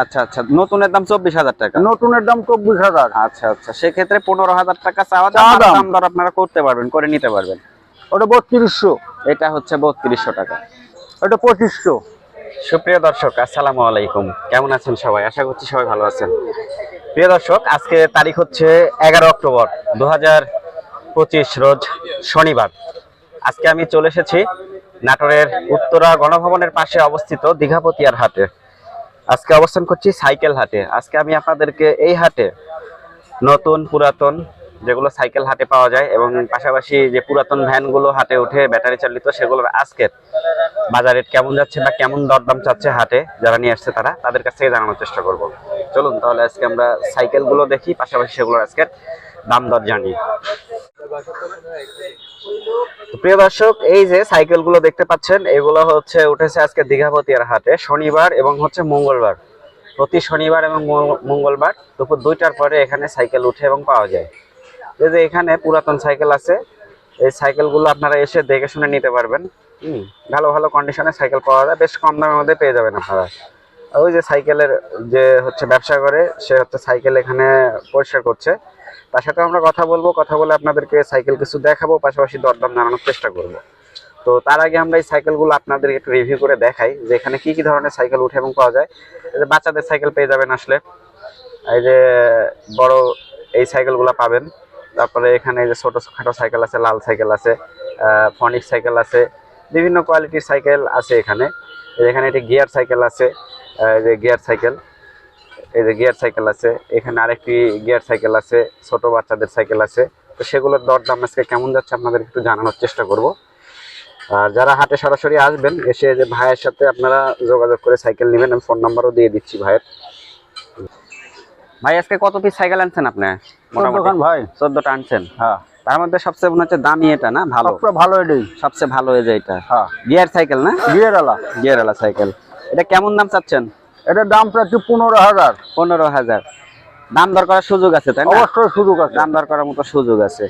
আচ্ছা আচ্ছা। নতুনের দাম চব্বিশ হাজার টাকা। নতুনের দাম চব্বিশ হাজার। আচ্ছা আচ্ছা। সেক্ষেত্রে পনেরো হাজার টাকা চাওয়া। দাম দর আপনারা করতে পারবেন করে নিতে পারবেন। ওটা বত্রিশশো। এটা হচ্ছে বত্রিশশো টাকা। ওটা পঁচিশশো। সুপ্রিয় দর্শক আসসালামু আলাইকুম। কেমন আছেন সবাই? আশা করছি সবাই ভালো আছেন। প্রিয় দর্শক আজকে তারিখ হচ্ছে এগারো অক্টোবর। দু পঁচিশ রোজ শনিবার। আজকে আমি চলে এসেছি নাটোরের উত্তরা গণভবনের পাশে অবস্থিত দীঘাপতিয়ার হাটে। আজকে অবস্থান করছি সাইকেল হাটে। আজকে আমি আপনাদেরকে এই হাটে নতুন, পুরাতন যেগুলো সাইকেল হাটে পাওয়া যায় এবং পাশাপাশি যে পুরাতন ভ্যানগুলো হাটে উঠে ব্যাটারি চালিত, সেগুলোর আজকের বাজার কেমন যাচ্ছে বা কেমন দরদাম চাচ্ছে হাটে, যারা নিয়ে আসছে তারা, তাদের কাছ থেকে জানানোর চেষ্টা করব। চলুন তাহলে আজকে আমরা সাইকেলগুলো দেখি, পাশাপাশি সেগুলোর আজকের দাম দর জানি। প্রিয় দর্শক এই যে সাইকেলগুলো দেখতে পাচ্ছেন এগুলো হচ্ছে উঠেছে আজকে দীঘাপতিয়ার হাটে শনিবার এবং হচ্ছে মঙ্গলবার। প্রতি শনিবার এবং মঙ্গলবার দুপুর দুইটার পরে এখানে সাইকেল উঠে এবং পাওয়া যায়। এই যে এখানে পুরাতন সাইকেল আছে এই সাইকেলগুলো আপনারা এসে দেখে শুনে নিতে পারবেন। হুম, ভালো ভালো কন্ডিশনে সাইকেল পাওয়া যায় বেশ কম দামের মধ্যে পেয়ে যাবেন আপনারা। ওই যে সাইকেলের যে হচ্ছে ব্যবসা করে সে হচ্ছে সাইকেল এখানে পরিষ্কার করছে। তার সাথে আমরা কথা বলব, কথা বলে আপনাদেরকে সাইকেল কিছু দেখাবো, পাশাপাশি দরদাম জানানোর চেষ্টা করব। তো তার আগে আমরা এই সাইকেলগুলো আপনাদেরকে একটু রিভিউ করে দেখাই যে এখানে কি কি ধরনের সাইকেল উঠে এবং পাওয়া যায়। যে বাচ্চাদের সাইকেল পেয়ে যাবেন আসলে। এই যে বড় এই সাইকেলগুলো পাবেন। তারপরে এখানে যে ছোট খাটো সাইকেল আছে, লাল সাইকেল আছে ফনিক সাইকেল আছে, বিভিন্ন কোয়ালিটির সাইকেল আছে এখানে। এখানে একটি গিয়ার সাইকেল আছে যে গিয়ার সাইকেল এই যে গিয়ার সাইকেল আছে এখানে আরেকটি গিয়ার সাইকেল আছে ছোট বাচ্চাদের সাইকেল আছে। তো সেগুলোর দরদাম আজকে কেমন যাচ্ছে আপনাদের একটু জানানোর চেষ্টা করব। আর যারা হাটে সরাসরি আসবেন এসে যে ভাইয়ের সাথে আপনারা যোগাযোগ করে সাইকেল নেবেন আমি ফোন নাম্বারও দিয়ে দিচ্ছি ভাইয়ের। ভাই আজকে কত পিস সাইকেল আনছেন আপনি? দোকান ভাই। চোদ্দটা আনছেন? হ্যাঁ। তার মধ্যে সবচেয়ে মনে হচ্ছে দামি এটা না? ভালো। ভালো এটাই। সবচেয়ে ভালো এই যে এটা। হ্যাঁ। গিয়ার সাইকেল না? বিয়ের আলা। গিয়ার আলা সাইকেল। এটা কেমন দাম চাচ্ছেন? এটার দাম প্রায় পনেরো হাজার। পনেরো হাজার। দাম দর করার সুযোগ আছে তাই না? অবশ্যই সুযোগ আছে। দাম দর করার মতো সুযোগ আছে।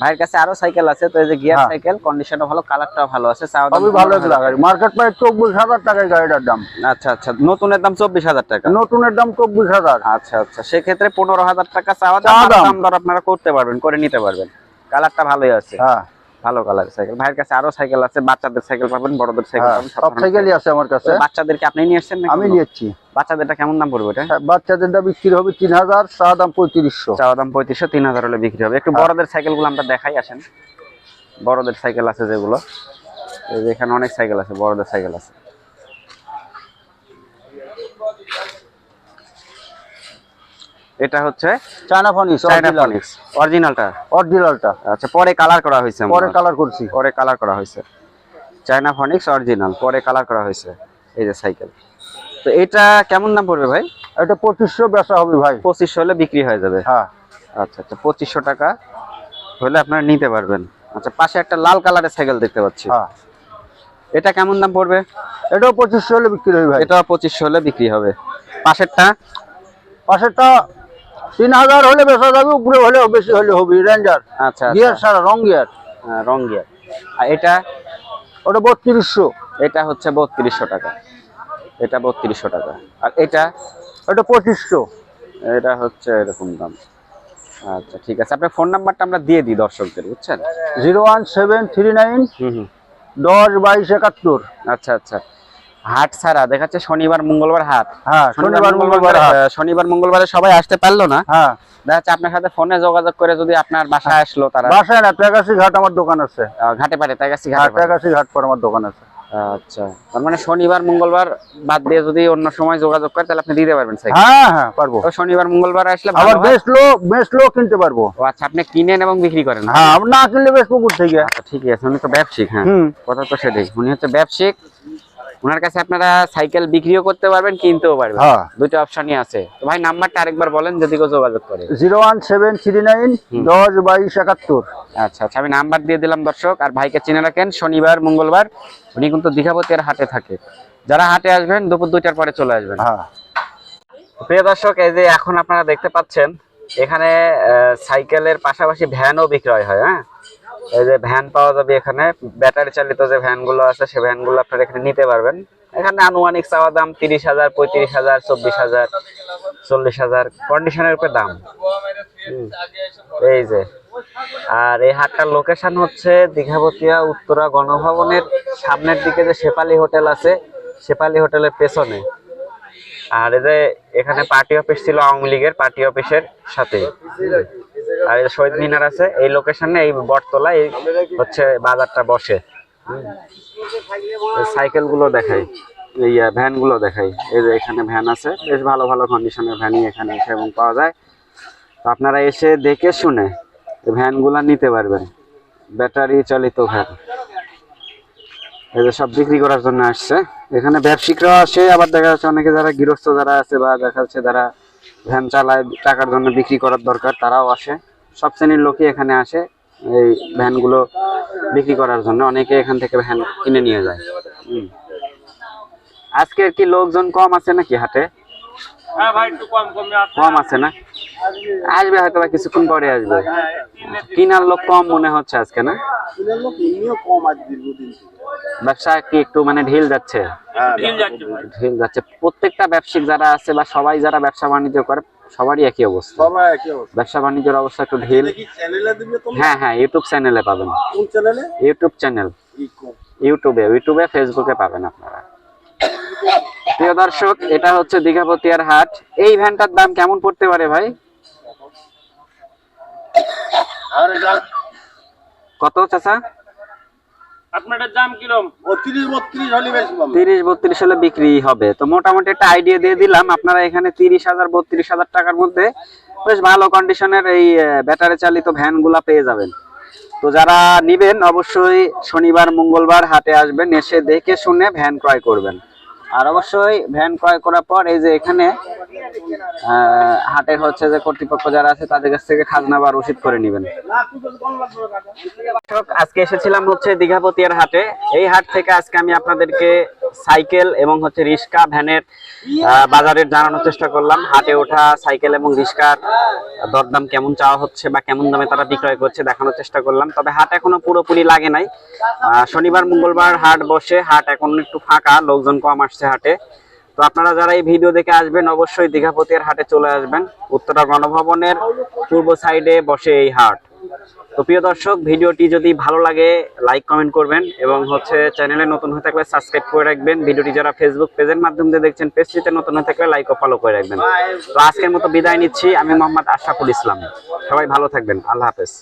ভাইয়ের কাছে আরও সাইকেল আছে তো এই যে গিয়ার হ্যাঁ। সাইকেল কন্ডিশনটা ভালো কালারটাও ভালো আছে চাওয়া দাম ভালো। লাগে মার্কেট প্রায় চব্বিশ হাজার টাকায় গাড়িটার দাম। আচ্ছা আচ্ছা নতুনের দাম চব্বিশ হাজার টাকা। নতুনের দাম চব্বিশ হাজার। আচ্ছা আচ্ছা সেক্ষেত্রে পনেরো হাজার টাকা চাওয়া। দাম দর আপনারা করতে পারবেন করে নিতে পারবেন। কালারটা ভালোই আছে। হ্যাঁ। ভালো কালার সাইকেল ভাইয়ের কাছে আরও সাইকেল আছে বাচ্চাদের সাইকেল পাবেন বড়দের সাইকেল হ্যাঁ পাবেন সব সাইকেলই আছে আমার কাছে। বাচ্চাদেরকে আপনি নিয়ে আসছেন আমি? নিয়েছি। বাচ্চাদেরটা কেমন দাম পড়বে এটা? হ্যাঁ, বাচ্চাদেরটা বিক্রি হবে তিন হাজার চা দাম পঁয়ত্রিশশো। চা দাম পঁয়ত্রিশশো তিন হাজার হলে বিক্রি হবে। একটু হ্যাঁ। বড়দের সাইকেলগুলো আমরা দেখাই আসেন। বড়দের সাইকেল আছে যেগুলো। এখানে অনেক সাইকেল আছে বড়দের সাইকেল আছে। এটা হচ্ছে চায়না ফনিস চায়না ফনিক্স অরিজিনালটা অরিজিনালটা আচ্ছা পরে কালার করা হয়েছে পরে কালার করছি। পরে কালার করা হয়েছে। চায়না ফনিক্স অরিজিনাল পরে কালার করা হয়েছে। এই যে সাইকেল তো এটা কেমন দাম পড়বে ভাই? এটা পঁচিশশো বেচা হবে ভাই। পঁচিশশো হলে বিক্রি হয়ে যাবে। হ্যাঁ। আচ্ছা আচ্ছা পঁচিশশো টাকা হলে আপনারা নিতে পারবেন। আচ্ছা পাশে একটা লাল কালারের সাইকেল দেখতে পাচ্ছি। হ্যাঁ। এটা কেমন দাম পড়বে? এটাও পঁচিশশো হলে বিক্রি হবে ভাই। এটা পঁচিশশো হলে বিক্রি হবে। পাশেরটা? পাশেরটা তিন হাজার হলে বেচা যাবে উপরে হলে বেশি হলে হবে রেঞ্জার। আচ্ছা গিয়ার আচ্ছা সারা রং গিয়ার। হ্যাঁ, রং গিয়ার। আর এটা? ওটা বত্রিশশো। এটা হচ্ছে বত্রিশশো টাকা। এটা বত্রিশশো টাকা। আর এটা? ওটা পঁচিশশো। এটা হচ্ছে এরকম দাম। আচ্ছা ঠিক আছে। আপনার ফোন নাম্বারটা আমরা দিয়ে দিই দর্শকদের বুঝছেন? Zero one seven three nine দশ বাইশ একাত্তর। আচ্ছা আচ্ছা। হাট ছাড়া দেখাচ্ছে শনিবার মঙ্গলবার হাট। হ্যাঁ শনিবার মঙ্গলবার শনিবার মঙ্গলবারে সবাই আসতে পারল না। হ্যাঁ। দেখা যাচ্ছে আপনার সাথে ফোনে যোগাযোগ করে যদি আপনার বাসায় আসলো তারা। বাসায় না টেকাশি ঘাট আমার দোকান আছে। ঘাটে পারে হ্যাঁ ঘাটে ঘাট আমার দোকান আছে। আচ্ছা। তার মানে শনিবার মঙ্গলবার বাদ দিয়ে যদি অন্য সময় যোগাযোগ করে তাহলে আপনি দিতে পারবেন হ্যাঁ হ্যাঁ পারব। তো শনিবার মঙ্গলবার আসলে আবার বেচলো বেচলো কিনতে পারব। আচ্ছা আপনি কিনেন এবং বিক্রি করেন। হ্যাঁ না কিনলে বেশ পুকুর থেকে। আচ্ছা ঠিকই আছে উনি তো ব্যবসায়িক হ্যাঁ। কথা তো সেটাই। উনি হচ্ছে ব্যবসায়িক। ওনার কাছে আপনারা সাইকেল বিক্রিও করতে পারবেন কিনতেও পারবেন। হ্যাঁ। দুটো অপশনই আছে। তো ভাই নাম্বারটা আরেকবার বলেন যদি কেউ যোগাযোগ করে। Zero one seven three nine দশ বাইশ একাত্তর। আচ্ছা আচ্ছা আমি নাম্বার দিয়ে দিলাম দর্শক আর ভাইকে চিনে রাখেন শনিবার মঙ্গলবার উনি কিন্তু দীঘাপতির হাটে থাকে। যারা হাটে আসবেন দুপুর দুইটার পরে চলে আসবেন। হ্যাঁ। প্রিয় দর্শক এই যে এখন আপনারা দেখতে পাচ্ছেন এখানে আহ, সাইকেলের পাশাপাশি ভ্যানও বিক্রয় হয় হ্যাঁ? এই যে ভ্যান পাওয়া যাবে এখানে, ব্যাটারি চালিত যে ভ্যানগুলো আছে সেই ভ্যানগুলো আপনারা এখানে নিতে পারবেন। এখানে আনুমানিক চাওয়া দাম তিরিশ হাজার, পঁয়ত্রিশ হাজার, চব্বিশ হাজার, চল্লিশ হাজার কন্ডিশনের উপরে দাম। এই যে। আর এই হাটটার লোকেশন হচ্ছে দীঘাবতিয়া উত্তরা গণভবনের সামনের দিকে যে শেপালি হোটেল আছে শেপালি হোটেলের পেছনে। আর এই যে এখানে পার্টি অফিস ছিল আওয়ামী লীগের, পার্টি অফিসের সাথে। আর শহীদ মিনার আছে, এই লোকেশনে এই বটতলা এই হচ্ছে বাজারটা বসে। সাইকেলগুলো দেখাই, এই ভ্যানগুলো দেখাই। এই যে এখানে ভ্যান আছে, বেশ ভালো ভালো কন্ডিশনের ভ্যানই এখানে এবং পাওয়া যায়। তো আপনারা এসে দেখে শুনে ভ্যানগুলা নিতে পারবেন। ব্যাটারি চালিত ভ্যান এই যে সব বিক্রি করার জন্য আসছে। এখানে ব্যবসায়িকরাও আসে, আবার দেখা যাচ্ছে অনেকে যারা গৃহস্থ যারা আছে বা দেখা যাচ্ছে যারা ভ্যান চালায়, টাকার জন্য বিক্রি করার দরকার, তারাও আসে। সব শ্রেণির লোকই এখানে আসে এই ভ্যানগুলো বিক্রি করার জন্য। অনেকে এখান থেকে ভ্যান কিনে নিয়ে যায়। আজকে কি লোকজন কম আছে নাকি হাটে? হ্যাঁ ভাই একটু কম আছে। না? আসবে হয়তো বা কিছুক্ষণ পরে আসবে। কিনার লোক কম মনে হচ্ছে আজকে না? ব্যবসা কি একটু মানে ঢিল যাচ্ছে? ঢিল ঢিল যাচ্ছে। প্রত্যেকটা ব্যবসায়িক যারা আছে বা সবাই যারা ব্যবসা বাণিজ্য করে সবারই একই অবস্থা। সবাই একই অবস্থা। ব্যবসা বাণিজ্যের অবস্থা একটু ঢিল। দিবে তো হ্যাঁ হ্যাঁ ইউটিউব চ্যানেলে পাবেন। কোন চ্যানেলে ইউটিউব চ্যানেল ইউটিউবে ইউটিউবে ফেসবুকে পাবেন আপনারা। প্রিয় দর্শক এটা হচ্ছে দীঘাপতিয়ার হাট। এই ভ্যানটার দাম কেমন পড়তে পারে ভাই? কত চাচা? আপনাদের দাম কিরম? হলে বেশি পাবে তিরিশ বত্রিশ হলে বিক্রি হবে। তো মোটামুটি একটা আইডিয়া দিয়ে দিলাম। আপনারা এখানে তিরিশ হাজার বত্রিশ হাজার টাকার মধ্যে বেশ ভালো কন্ডিশনের এই ব্যাটারি চালিত ভ্যানগুলা পেয়ে যাবেন। তো যারা নিবেন অবশ্যই শনিবার মঙ্গলবার হাটে আসবেন এসে দেখে শুনে ভ্যান ক্রয় করবেন। আর অবশ্যই ভ্যান ক্রয় করার পর এই যে এখানে হাটের হচ্ছে যে কর্তৃপক্ষ যারা আছে তাদের কাছ থেকে খাজনা বা রসিদ করে নেবেন। আজকে এসেছিলাম হচ্ছে দীঘাপতিয়ার হাটে। এই হাট থেকে আজকে আমি আপনাদেরকে সাইকেল এবং হচ্ছে রিক্সা, ভ্যানের বাজারের জানানোর চেষ্টা করলাম। হাটে ওঠা সাইকেল এবং রিক্সার দরদাম কেমন চাওয়া হচ্ছে বা কেমন দামে তারা বিক্রয় করছে দেখানোর চেষ্টা করলাম। তবে হাট এখনও পুরোপুরি লাগে নাই। শনিবার, মঙ্গলবার হাট বসে, হাট এখন একটু ফাঁকা, লোকজন কম আসছে হাটে। তো আপনারা যারা এই ভিডিও দেখে আসবেন, অবশ্যই দীঘাপতিয়ার হাটে চলে আসবেন। উত্তরা গণভবনের পূর্ব সাইডে বসে এই হাট। তো প্রিয় দর্শক, ভিডিওটি যদি ভালো লাগে লাইক কমেন্ট করবেন এবং হচ্ছে চ্যানেলে নতুন হয়ে থাকলে সাবস্ক্রাইব করে রাখবেন। ভিডিওটি যারা ফেসবুক পেজের মাধ্যমে দিয়ে দেখছেন পেজটিতে নতুন হয়ে থাকলে লাইক ও ফলো করে রাখবেন। তো আজকের মতো বিদায় নিচ্ছি। আমি মোহাম্মদ আশরাফুল ইসলাম। সবাই ভালো থাকবেন। আল্লাহ হাফেজ।